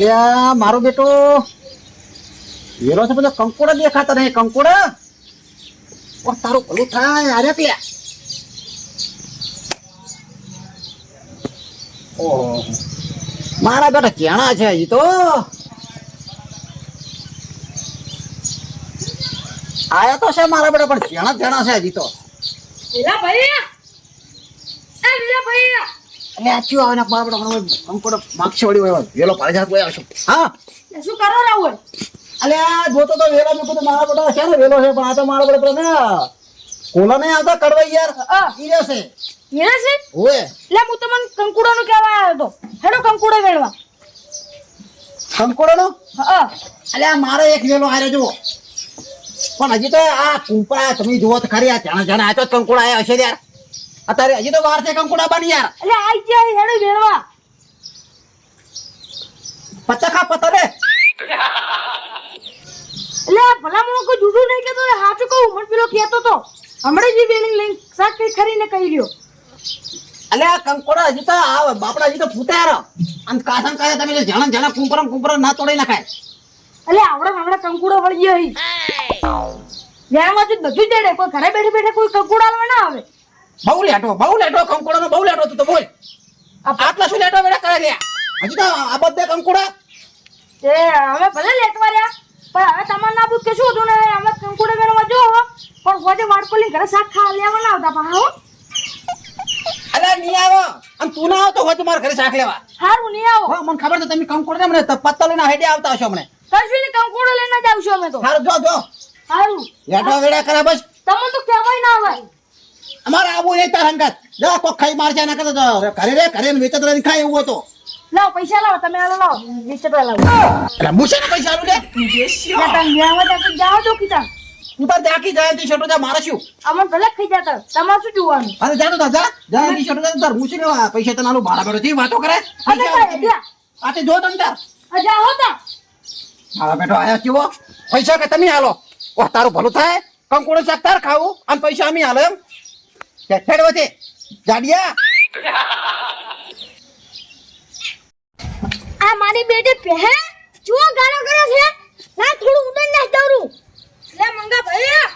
યા મારો બેટો. છે બધા કંકોડા દેખાતા નહીં, કંકોડા? ઓ તારું ભલું થાય અરે ઓહો. મારા બેટા કેણા છે હજી તો. આયા તો છે મારા બેટા, પણ કેણા કેણા છે હજી તો. ભાઈ ભાઈ એટલે આચ્યું આવે ને બરાબર કંકોડો માગશે વળી હોય વેલો પાડી જાત કોઈ આવશે. હા? શું કરો રાહુલ અલે જોતો તો વેલો મૂકો તો મારા બેટા છે ને વેલો છે પણ આ તો મારા બેટા ને. કોલા નહીં આવતા કડવાઈ યાર? ઈરે છે. ઈરે છે? ઓએ લે હું તમને કંકુડાનું કહેવા આવ્યો હતો. હેડો કંકુડો વેણવા. કંકુડો નો હા અલે મારો એક વેલો આરે જો પણ હજી તો આ કુંપા તમે જોવો તો ખરી આ જાણે જાણે આ તો કંકુડા આવ્યા આયા હશે યાર. અત્યારે હજી તો વાર છે કંકુડા બની યાર. અરે આઈ જાય હેડે મેળવા પચાખા પતરે. રે એટલે ભલા મને કોઈ જૂઠું નહીં કેતો સાચું કહું મને પેલો કહેતો તો. હમણાં જ વેણી લઈને શાક કઈ ખરીને કહી રહ્યો અલ્યા કંકોડા હજી તો આ બાપડા હજી તો ફૂટ્યા યાર અને કાસન કાયા તમે જણા જાણે કુંપરમ કુંપરમ ના તોડી નાખાય. અલે આવડે હમણાં કંકુડો વળી ગયો અહીં વેણમાં બધું જડે કોઈ ઘરે બેઠે બેઠે કોઈ કંકુડા ના આવે. બહુ લેટો બહુ લેટો કંકોડા નો બહુ લેટો તું તો બોલ. આટલા શું લેટો વેડા કરે રહ્યા હજી તો આ બધે કંકોડા. એ અમે ભલે લેટવા રહ્યા પણ હવે તમારે ના પૂછ કે શું હતું ને અમે કંકોડા વેણવા જો પણ હોજે વાડકોલી ઘરે શાક ખા લેવા ના આવતા પણ હો અરે નહીં આવો. અને તું ના આવતો તો તો મારા ઘરે શાક લેવા. હારું નહીં આવો. હા મને ખબર છે તમે કંકોડા મને પત્તા લઈને હેડે આવતા હશો મને કશું ને કંકુડો લઈને જ આવશો અમે તો. સારું જો જો. હારું. લેટવા વેડા કરે બસ. તમને તો કહેવાય ના આવે અમારે આવું નહીં તાર હંગાત જા કોક ખાઈ મારશે ના કરતો. ઘરે રે ઘરે ને વેચત રહીને ખાય એવું હતો. લાવ પૈસા લાવો તમે આલો લાવો વિચિત્ર લાવો. એટલે મુશે ને પૈસા આલું લે. ના તમે જાવ જાઓ છો કીધા તું. તાર જાકી જાય ટી શર્ટો જા મારે શું? અમને ભલે ખાઈ જતા તમારે શું જોવાનું? અરે જાતો તો જા જા. જા ટી શર્ટો જા તાર મુશે ને પૈસા તને આલું ભાડા બેઠો થી વાતો કરે. આ તે જો તમ તાર. અજા હોતા તા. મારા બેટો આયા કેવો? પૈસા કે તમે હાલો ઓહ તારું ભલું થાય. કંકોડો શાક તાર ખાવું અને પૈસા અમે હાલો એમ. કે ઠેડ જાડિયા. આ મારી બેટી પહે જો ગાળો કરે છે. ના, થોડું ઉડન ના દોરું લે, મંગા ભાઈ.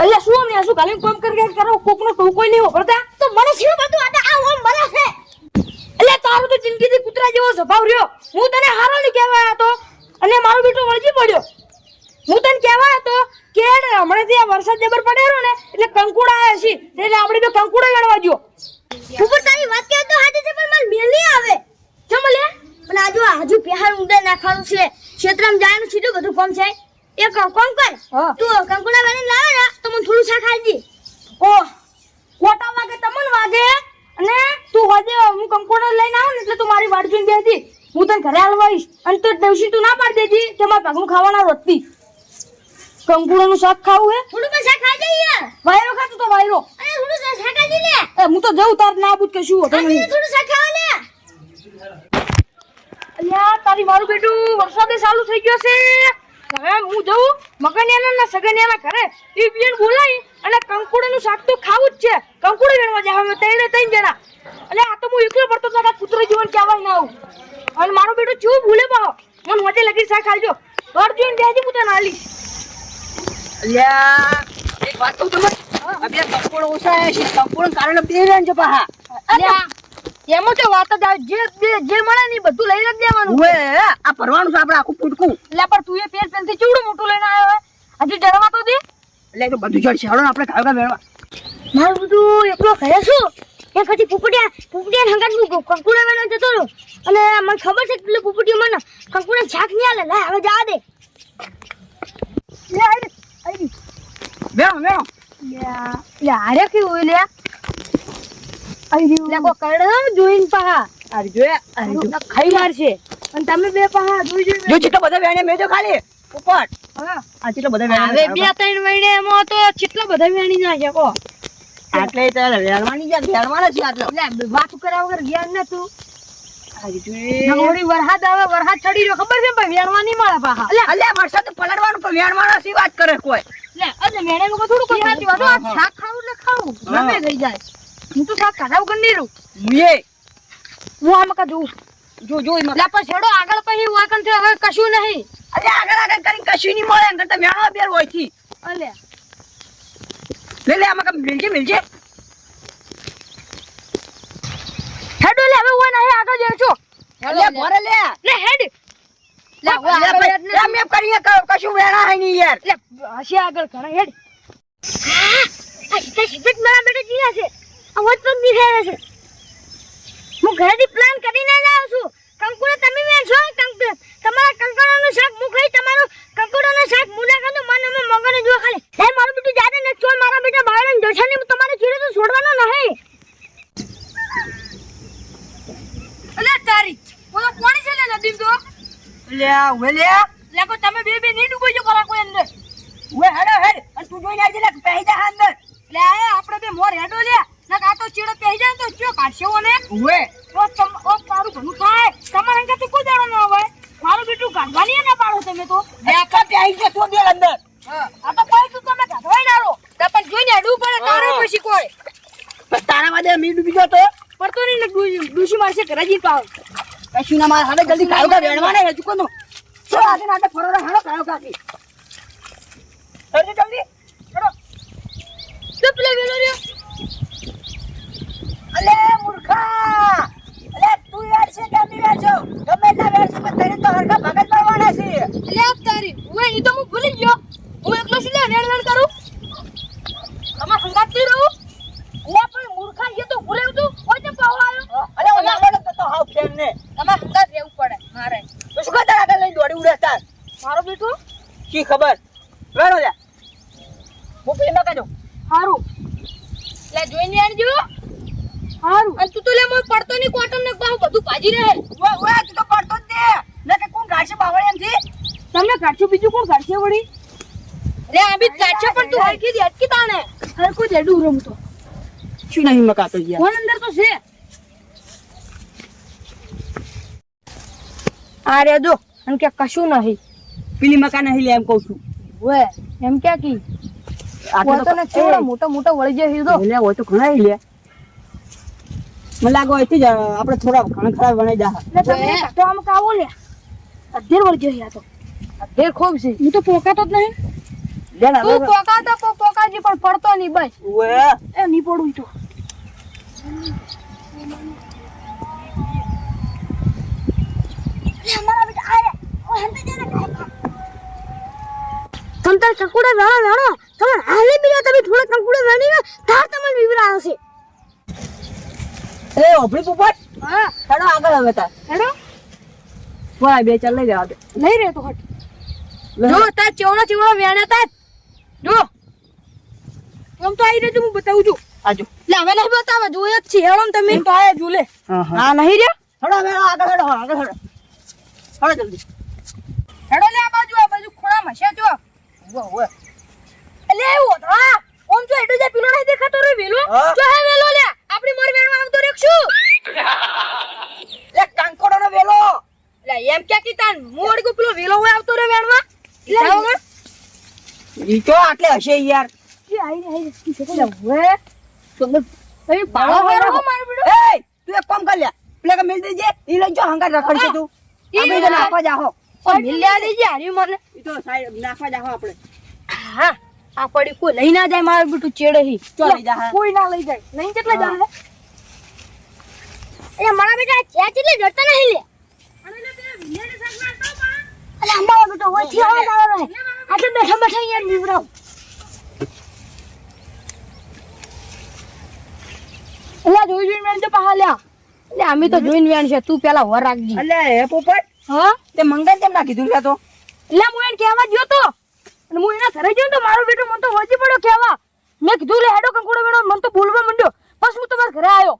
અલ્યા, શું અમને શું ગાલી કોમ કરી કરો કોક કોકનો કોઈ નહીં વાપરતા તો મને શું બધું આ આ ઓમ મરે છે? એટલે તારું તો જિંદગીથી કૂતરા જેવો સ્વભાવ રહ્યો. હું તને હારો નહીં કહેવા હતો અને મારો બેટો વળજી પડ્યો. હું તને કહેવા હતો કે હમણાં ત્યાં વરસાદ જબર પડેલો ને એટલે કંકુડા આવ્યા છે. એટલે આપણે તો કંકુડા ગણવા જો ઉપર તારી વાત કે તો હાથે છે પણ મને મેલ નહીં આવે. ચમ લે? પણ આજુ આજુ પહેર ઉંદર નાખવાનું છે. ક્ષેત્રમાં જાયનું સીધું બધું કોમ છે. એ કોમ કર. તું કંકુડા બની લાવે ને તો મને થોડું શાક આપી ઓ કોટા વાગે તમને વાગે? અને તું હોજે હું કંકુડા લઈને આવું ને એટલે તું મારી વાટ જોઈને બેસી. હું તને ઘરે હાલવાઈશ અને તો દિવસી તું ના પાડી દેજી કે મારા પગનું ખાવાના રોટલી કંકુડાનું શાક ખાવું હે? થોડું પણ શાક ખાઈ જઈએ. યાર વાયરો ખાતો તો વાયરો. અરે થોડું શાક આપી લે. એ હું તો જઉં તાર ના પૂછ કે શું હતો? નહીં થોડું શાક ખાવા લે. અલ્યા તારી મારું બેટું વરસાદે ચાલુ થઈ ગયો છે. હવે હું જઉં મગનિયાના ના સગનિયાના ઘરે. એ બેન બોલાઈ અને કંકુડાનું શાક તો ખાવું જ છે. કંકુડો વેણવા જાય હવે ત્રણે ત્રણ જણા. એટલે આ તો હું એકલો પડતો તો પુત્ર જીવન કહેવાય ના આવું. અને મારો બેટો ચૂપ ભૂલે પાહો મને મજે લગી શાક ખાજો ઘર જોઈને બેસી હું તને આલી. અલ્યા. એક વાત કહું તમને? આ બે ઓછા છે. કંકોડો કારણે બે વેણ છે પાહા. અલ્યા એમાં તો વાત જ આવે. જે જે- મળે ને બધું લઈને જ દેવાનું. ઉવે આ ભરવાનું છે આપણે આખું પૂટકું એટલે પણ તું એ પેલ પેલથી ચેવડું મોટું લઈને આવ્યો હે? હજી ડરવા તો દે. એટલે તો બધું જડશે હળો ને આપણે ખાવા મેળવા. મારું બધું એકલો ઘરે છું. એ પછી પુપડિયા પુપડિયા હંગાત હું કંકુડા વાળા જતો રહ્યો. અને મને ખબર છે કે પેલું પુપડિયું મને કંકુડા શાક નહીં આલે લે હવે જા દે. લે વેણો લ્યા લ્યા કેવું લે? કો કરડ જોઈન પહા. અરે જોયા. ખાઈ મારશે અને તમે બે પહા જોઈ જોઈ જો જેટલો બધા વેણે મેજો ખાલી. ઉપર. હા. આ જેટલો બધા વેણે હવે બે ત્રણ મહિને એમાં તો કેટલા બધા વેણી નાખ્યા કો. આટલે તો વેણવાની જ વેણવાના છે આટલો. વાત કરાવ વગર જ્ઞાન ન તું આ વરસાદ આવે વરસાદ ચડી રહ્યો ખબર છે? ભાઈ વેણવા નહીં મળે પાહા લે અલ્યા વરસાદ તો પણ વેણવાના સી વાત કરે કોઈ? લે અરે મેણે લોકો થોડું કોઈ સાચી વાત શાક ખાવું એટલે ખાવું. ગમે થઈ જાય. હું તો શાક ખાધા વગર નહીં રહું. હું આ કા જોઉં. જો જો એમાં. લે પણ છેડો આગળ પછી વાકન હવે કશું નહીં. અલ્યા આગળ આગળ કરી કશું નહીં મળે તો મેળો બેર હોયથી અલે લે લે આમાં કાંઈ મિલજે મિલજે હેડો લે હવે ઓય નહીં આગળ જશો લે ભરે લે. લે હેડ. લે લે લે કરીએ કશું વેણા હે ની યાર. લે હશે આગળ ઘણા હેડ. આ સીધા સીધા મારા બેટા જીયા છે. અવાજ પણ દેખાય છે. હું ઘરેથી પ્લાન કરીને જ આવ્યો છું. કંકુડો તમે વેચો કંકુ? તમારા કંકુડાનું શાક હું ખાઈ તમારું કંકુડાનું શાક મુલાકાત મને અમે મગને જો ખાલી હે મારું બેટું જાતે ને ચોલ મારા બેટા બાળને દોષાને તમારે ચીડે તો છોડવાનો નહીં અલે તારી ઓલો કોણ છે લે નદીમ તો લે હવે લે લે કો તમે બે બે નહીં ડૂબો જો કરા કોઈ અંદર. હવે હેડો હેડ. અને તું જોઈને આવજે લે પહેરી જા અંદર. લે આ આપણે બે મોર હેડો લે ના કા તો ચીડો જાય તો ચો કાઢશે ઓને તમ ઓ તારું ઘણું થાય. તમારા અંગા તો કોઈ દાડો ન આવે મારું બેટું કાઢવાની ના પાડો તમે તો. લે કા જા તું બે અંદર. આ તો કોઈ તું તમે કાઢવાય ના રો તે પણ જોઈને હેડવું પડે તારે. પછી કોઈ. તારા વાદે મી ડૂબી ગયો તો? પડતો નહીં ડૂસી- મારશે ઘરે પાવ કશું ના મારે હવે જલ્દી કાયો કા વેણવાને હે ચૂકો ચો આજે નાટક ફરો હેડો કાયો કાકી જલ્દી જલ્દી હેડો ચૂપ લે વેલો રે અલે મૂર્ખા અલે તું યાર છે કે અમે યાર છો ગમે એટલા યાર છે પણ તને તો હરખા ભાગત મારવાના છે લે આ તારી ઓય ઈ તો હું ભૂલી જ ગયો હું એકલો શું લે રેડ રેડ કરું તમે સંગાતી રહું લે પણ મૂર્ખા એ તો ભૂલે તું ઓય તે પાવ આવ્યો અલે ઓલા બોલો તો તો હાવ ફેમ ને તમે સંગાત રહેવું પડે મારે તો શું કરતા આગળ લઈને દોડી ઉડે મારો બેટો કી ખબર? વેરો જા હું ના કાજો હારું. લે જોઈને આવજો હારું. અને તું તો લે મોય પડતો ની કોટન ને બહુ બધું પાજી રહે. ઓ ઓ તું તો પડતો જ દે. ને કે કોણ ગાશે બાવળી એમથી? તમને કાઢશો બીજું કોણ કાઢશે વળી? રે આ બી કાઢશે પણ તું હરખી દે અટકી તાણે. હરકો જ હેડું રમતો શું નહીં મકાતો યાર? કોણ અંદર તો છે? આ રે જો. અને કે કશું નહીં. પેલી મકાન નહીં લે એમ કઉ છું. ઓએ એમ ક્યાં કી? આ તો ને મોટો મોટો વળી જાય હીરો. એટલે હોય તો ઘણા લે મને લાગે અહીંથી જ આપણે થોડા ઘણા ખરા વણાઈ દા. એટલે તમે કાઢો આમ કાવો લે અધેર વળી જાય આ તો. અધેર ખૂબ છે. હું તો પોકાતો જ નહીં. લે ને તું પોકાતો પો પોકાજી પણ પડતો નહીં બસ. ઓએ એ નહીં પડું તો. અમારા બેટા આ રે ઓ હંતે જને તમ તાર કંકુડા વેણો વેણો તમે હાલે બીજા તમે થોડા કંકુડા વેણી ને તાર તમને વિવરા આવશે. એ ઓભળી પોપટ. હા. હેડો આગળ હવે તાર. હેડો. બોલા બે ચાલ લઈ જવા લઈ રે તો હટ જો તાર ચેવડો ચેવડો વેણે તાર. જો. આમ તો આવી રહ્યો હું બતાવું છું. આજો. લે હવે નહીં બતાવે જોઈએ જ છે. હેડો તમે. તો આયા જો હા નહીં હા નહીં રે હેડો હવે આગળ હેડો આગળ હેડો. હેડો જલ્દી. હેડો લે આ બાજુ આ બાજુ ખોળામાં છે જો. ઓય ઓય એટલે એવું હા. ઓમ જો એડો જે પીલો નહીં દેખાતો રે વેલો. જો હે વેલો લે. આપણી મોર વેણવા આવતો રેખશું લે કાંકોડો નો વેલો. લે એમ ક્યાં કીતા મોર ગો પેલો વેલો હોય આવતો રે વેણવા? લે. ઈ તો આટલે હશે યાર. એ આઈ રે આઈ રે છે લે હવે? તમે તમે પાળો વેરો મારું બેડો. એ તું એક કામ કર લે. પેલા કે મિલ દેજે. ઈ લઈ જો હંગાર રખડશે તું. ઈ આપણે તો નાખવા જાહો. ઓ મિલ્યા દેજે હારી મને. ઈ તો સાઈડ નાખવા જાહો આપણે. હા આ પડી કોઈ લઈ ના જાય મારું બેટું ચેડે હી. ચો જા, કોઈ ના લઈ જાય. નહીં કેટલા હા. જાય એટલે મારા બેટા ચેચ એટલે જડતા નહીં લે. અલે અમારા બેટા હોયથી અવાજ આવે છે આટલે બેઠા બેઠા અહીંયા વિવરાવ એટલે જોઈ જોઈને વેણ તો પાહા લ્યા એટલે અમે તો જોઈને વેણ છે તું પેલા વર રાખજી. હે પોપટ. હા? તે મંગલ કેમ ના કીધું તો? એટલે હું એને કહેવા ગયો તો. અને હું એના ઘરે ગયો તો મારો બેટો મને તો વળગી પડ્યો કહેવા. મેં કીધું લે હેડો કંકુડો બેડો મને તો બોલવા માંડ્યો. પછી હું તમારા ઘરે આવ્યો.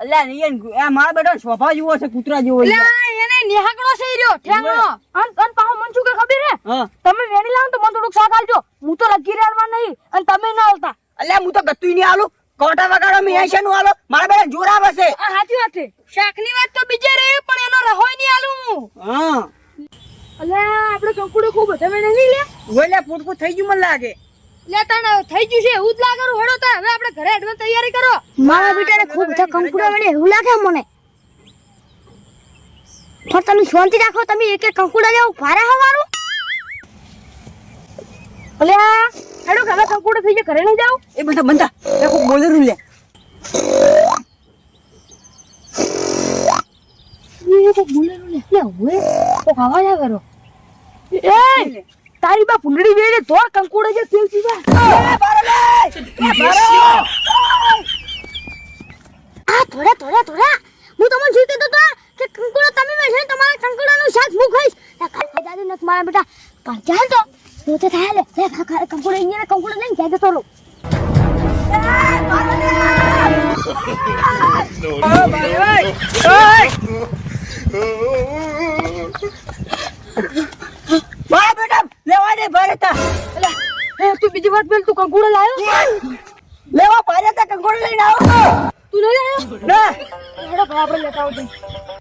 અલ્યા નહીં એ મારા બેટો સ્વભાવ જેવો છે કૂતરા જેવો. આ એને નિહાકડો છે રહ્યો ઠેંગણો. અન અન પાહો મન શું કે ખબર હે? તમે વેણી લાવો તો મને થોડુંક શાક આલજો હું તો લગી રહેવા નહીં અને તમે ના હાલતા. અલ્યા હું તો ગતું નહીં આલું કોટા વગાડો મિયાશનનું આલો મારા બેટા જોર આવે છે આ સાચી વાત છે. શાકની વાત તો બીજે રહી પણ એનો રહોય નહીં આલું હા. અલે આપણે કંકુડો ખૂબ તમે નહીં લે. ઓલે પૂટકું થઈ ગયું મને લાગે. લે તણ થઈ ગયું છે એવું જ લાગે હડો તા હવે આપણે ઘરે એડવાન્સ તૈયારી કરો. મારા બેટાને ખૂબ થા કંકુડા વળે એવું લાગે મને? પણ તમે શાંતિ રાખો તમે એક એક કંકુડા લેવું ભારે હવારું. અલ્યા હેડો હવે કંકુડો થઈ જાય ઘરે નહીં જાવ એ બધા બંધા. કોઈ બોલેરું લે એ તો બોલેલું લે લે તો ખાવા જા કરો એ તારી બા ફૂંડડી વેડે તોર કંકુડો જે તેલ પીવા એ બારો લે એ બારો આ થોડા થોડા થોડા હું તમને શું કહેતો હતો કે કંકુડો તમે બેસે તમારા કંકુડાનું શાક હું ખાઈશ દાદી નથી મારા બેટા પણ ચાલ તો હું તો થાય લે કંકુડો અહીંયા કંકુડો લઈને જાય રહો બા બેટા લેવા દે ભારે તા અલ્યા એ તું બીજી વાત બોલ તું કંકુડો લાયો લેવા તા કંકોડ લઈને આવો તું નહીં લાયો ના હેડો ભાઈ આપણે લેતા આવજો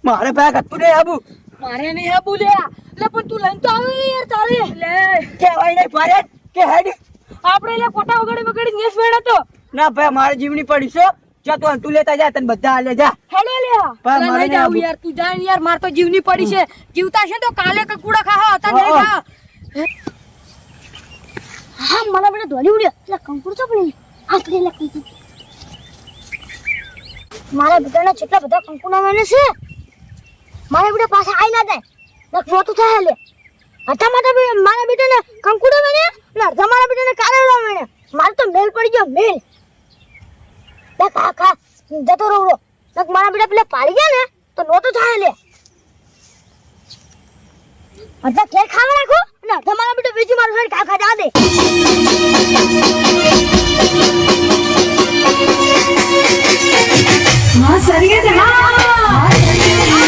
મારે પાસે નહીં આબુ મારે નહીં આ બોલ્યા લે પણ તું લઈને તો આવે યાર તારે. લે. કેવાય નહીં ભારે. કે હેડી. આપણે લે કોટા વગાડી વગાડી નેસ વેડા તો. ના ભાઈ મારે જીવની પડી છો. જો તું તું લેતા જા તને બધા હાલે જા. હેડો લે. પણ મારે જાવું. યાર તું જા યાર માર તો જીવની પડી છે. જીવતા છે તો કાલે કકુડા ખાવા હતા નહીં ખા હા. મારા બેટા ધોલી ઉડ્યો. એટલે કંકુડો તો પણ હાથ લે લે કંકુડો મારા બધાના જેટલા બધા કંકુડા મને છે મારા બડે પાસે આઈ ના જાય નક મોટું થાય લે. અડધા મારા મારા બેટાને કંકુડા મને અને અડધા મારા બેટાને કારેલા મને મારે તો મેલ પડી ગયો મેલ. લે ખા ખા જતો રહું રો. નક મારા બેટા પેલા પાડી ગયા ને તો નોતો થાય લે. અડધા કેર ખાવા રાખો અને અડધા મારા બેટા બીજું મારું ખાઈ ખા ખા જા દે. હા સરી ગયા હા સરી ગયા